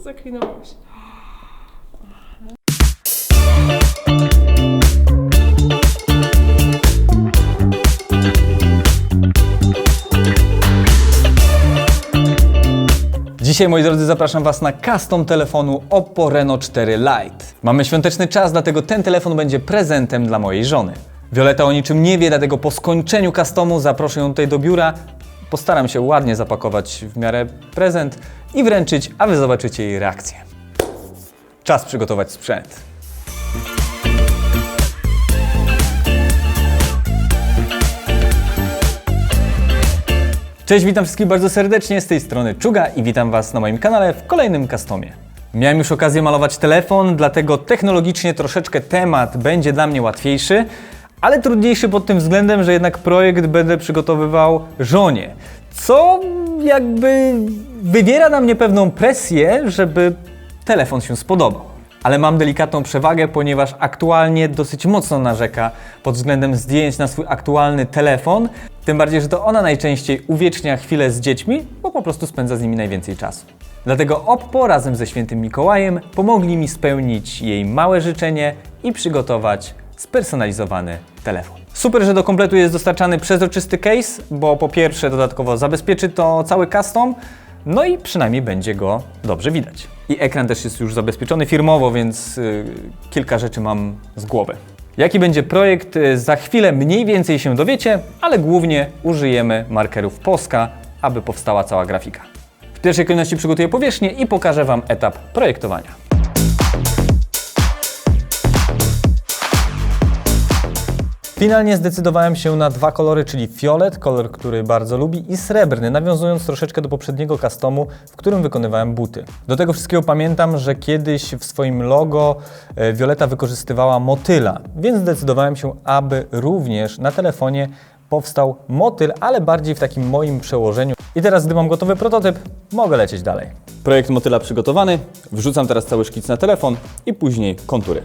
Zaklinował się. Dzisiaj, moi drodzy, zapraszam Was na custom telefonu Oppo Reno 4 Lite. Mamy świąteczny czas, dlatego ten telefon będzie prezentem dla mojej żony. Violeta o niczym nie wie, dlatego po skończeniu customu zaproszę ją tutaj do biura. Postaram się ładnie zapakować w miarę prezent i wręczyć, a Wy zobaczycie jej reakcję. Czas przygotować sprzęt. Cześć, witam wszystkich bardzo serdecznie, z tej strony Czuga i witam Was na moim kanale w kolejnym customie. Miałem już okazję malować telefon, dlatego technologicznie troszeczkę temat będzie dla mnie łatwiejszy, ale trudniejszy pod tym względem, że jednak projekt będę przygotowywał żonie, co jakby wywiera na mnie pewną presję, żeby telefon się spodobał. Ale mam delikatną przewagę, ponieważ aktualnie dosyć mocno narzeka pod względem zdjęć na swój aktualny telefon. Tym bardziej, że to ona najczęściej uwiecznia chwilę z dziećmi, bo po prostu spędza z nimi najwięcej czasu. Dlatego Oppo razem ze świętym Mikołajem pomogli mi spełnić jej małe życzenie i przygotować spersonalizowany telefon. Super, że do kompletu jest dostarczany przezroczysty case, bo po pierwsze dodatkowo zabezpieczy to cały custom, no i przynajmniej będzie go dobrze widać. I ekran też jest już zabezpieczony firmowo, więc y, kilka rzeczy mam z głowy. Jaki będzie projekt, y, za chwilę mniej więcej się dowiecie, ale głównie użyjemy markerów Posca, aby powstała cała grafika. W pierwszej kolejności przygotuję powierzchnię i pokażę Wam etap projektowania. Finalnie zdecydowałem się na dwa kolory, czyli fiolet, kolor, który bardzo lubi, i srebrny, nawiązując troszeczkę do poprzedniego customu, w którym wykonywałem buty. Do tego wszystkiego pamiętam, że kiedyś w swoim logo e, Violeta wykorzystywała motyla, więc zdecydowałem się, aby również na telefonie powstał motyl, ale bardziej w takim moim przełożeniu. I teraz, gdy mam gotowy prototyp, mogę lecieć dalej. Projekt motyla przygotowany, wrzucam teraz cały szkic na telefon i później kontury.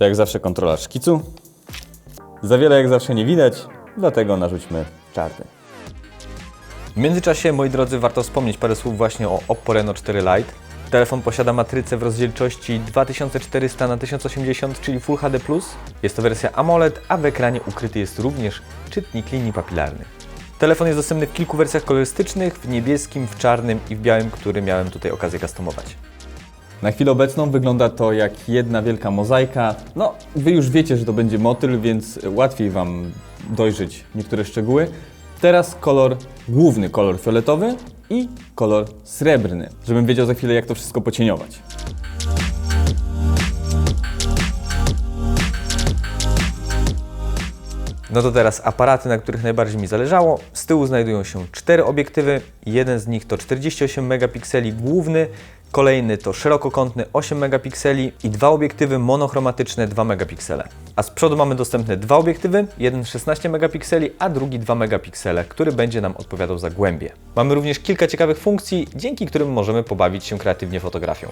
To jak zawsze kontrola szkicu. Za wiele jak zawsze nie widać, dlatego narzućmy czarny. W międzyczasie, moi drodzy, warto wspomnieć parę słów właśnie o Oppo Reno 4 Lite. Telefon posiada matrycę w rozdzielczości 2400 na 1080 czyli Full HD+. Jest to wersja AMOLED, a w ekranie ukryty jest również czytnik linii papilarnych. Telefon jest dostępny w kilku wersjach kolorystycznych, w niebieskim, w czarnym i w białym, który miałem tutaj okazję customować. Na chwilę obecną wygląda to jak jedna wielka mozaika. No, wy już wiecie, że to będzie motyl, więc łatwiej wam dojrzeć niektóre szczegóły. Teraz kolor, główny kolor fioletowy i kolor srebrny, żebym wiedział za chwilę jak to wszystko pocieniować. No to teraz aparaty, na których najbardziej mi zależało. Z tyłu znajdują się cztery obiektywy. Jeden z nich to 48 megapikseli główny, kolejny to szerokokątny 8 megapikseli i dwa obiektywy monochromatyczne 2 megapiksele. A z przodu mamy dostępne dwa obiektywy, jeden 16 megapikseli, a drugi 2 megapiksele, który będzie nam odpowiadał za głębie. Mamy również kilka ciekawych funkcji, dzięki którym możemy pobawić się kreatywnie fotografią.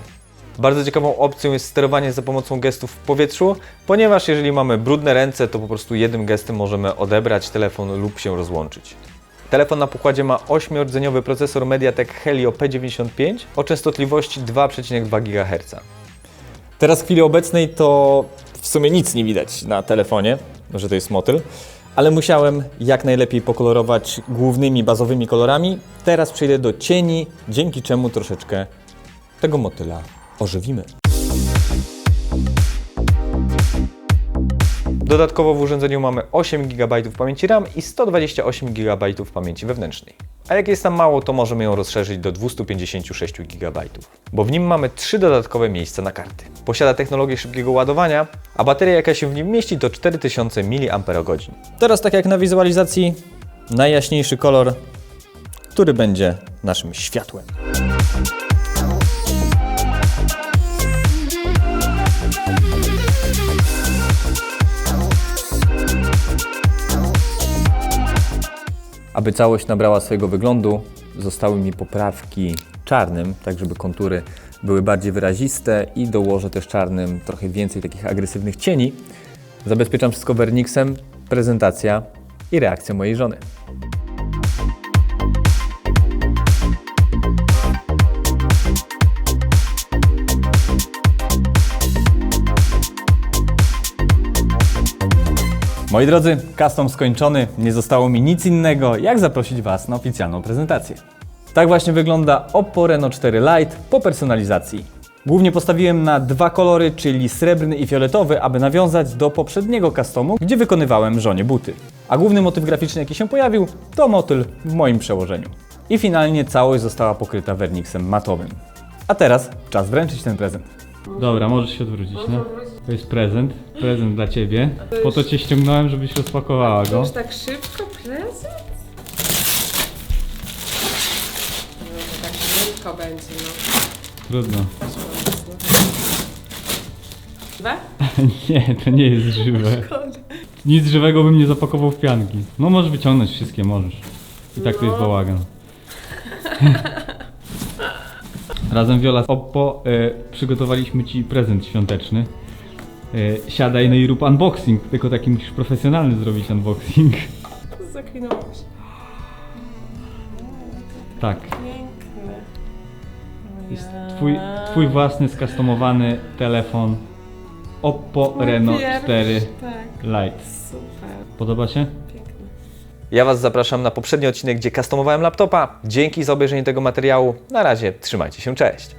Bardzo ciekawą opcją jest sterowanie za pomocą gestów w powietrzu, ponieważ jeżeli mamy brudne ręce, to po prostu jednym gestem możemy odebrać telefon lub się rozłączyć. Telefon na pokładzie ma 8-rdzeniowy procesor MediaTek Helio P95 o częstotliwości 2,2 GHz. Teraz w chwili obecnej to w sumie nic nie widać na telefonie, że to jest motyl, ale musiałem jak najlepiej pokolorować głównymi bazowymi kolorami. Teraz przejdę do cieni, dzięki czemu troszeczkę tego motyla ożywimy. Dodatkowo w urządzeniu mamy 8 GB pamięci RAM i 128 GB pamięci wewnętrznej. A jak jest tam mało, to możemy ją rozszerzyć do 256 GB, bo w nim mamy trzy dodatkowe miejsca na karty. Posiada technologię szybkiego ładowania, a bateria jaka się w nim mieści to 4000 mAh. Teraz tak jak na wizualizacji, najjaśniejszy kolor, który będzie naszym światłem. Aby całość nabrała swojego wyglądu, zostały mi poprawki czarnym, tak żeby kontury były bardziej wyraziste i dołożę też czarnym trochę więcej takich agresywnych cieni. Zabezpieczam wszystko Vernixem, prezentacja i reakcja mojej żony. Moi drodzy, custom skończony, nie zostało mi nic innego, jak zaprosić Was na oficjalną prezentację. Tak właśnie wygląda Oppo Reno 4 Lite po personalizacji. Głównie postawiłem na dwa kolory, czyli srebrny i fioletowy, aby nawiązać do poprzedniego customu, gdzie wykonywałem żonie buty. A główny motyw graficzny, jaki się pojawił, to motyl w moim przełożeniu. I finalnie całość została pokryta wernixem matowym. A teraz czas wręczyć ten prezent. Dobra, możesz się odwrócić, no. To jest prezent, prezent dla Ciebie. Po to Cię ściągnąłem, żebyś rozpakowała go. Już tak szybko prezent? No to tak szybko będzie, no. Trudno. Dwa? Nie, to nie jest żywe. Nic żywego bym nie zapakował w pianki. No możesz wyciągnąć wszystkie, możesz. I tak to jest bałagan. Razem Viola z Oppo e, przygotowaliśmy Ci prezent świąteczny. E, siadaj no i rób unboxing, tylko taki musisz profesjonalny zrobić unboxing. Zaklinowało się. Tak, Piękne. jest twój, twój własny skustomowany telefon Oppo Reno 4 Tak, Lite. super. Podoba się? Ja Was zapraszam na poprzedni odcinek, gdzie customowałem laptopa. Dzięki za obejrzenie tego materiału. Na razie, trzymajcie się, cześć.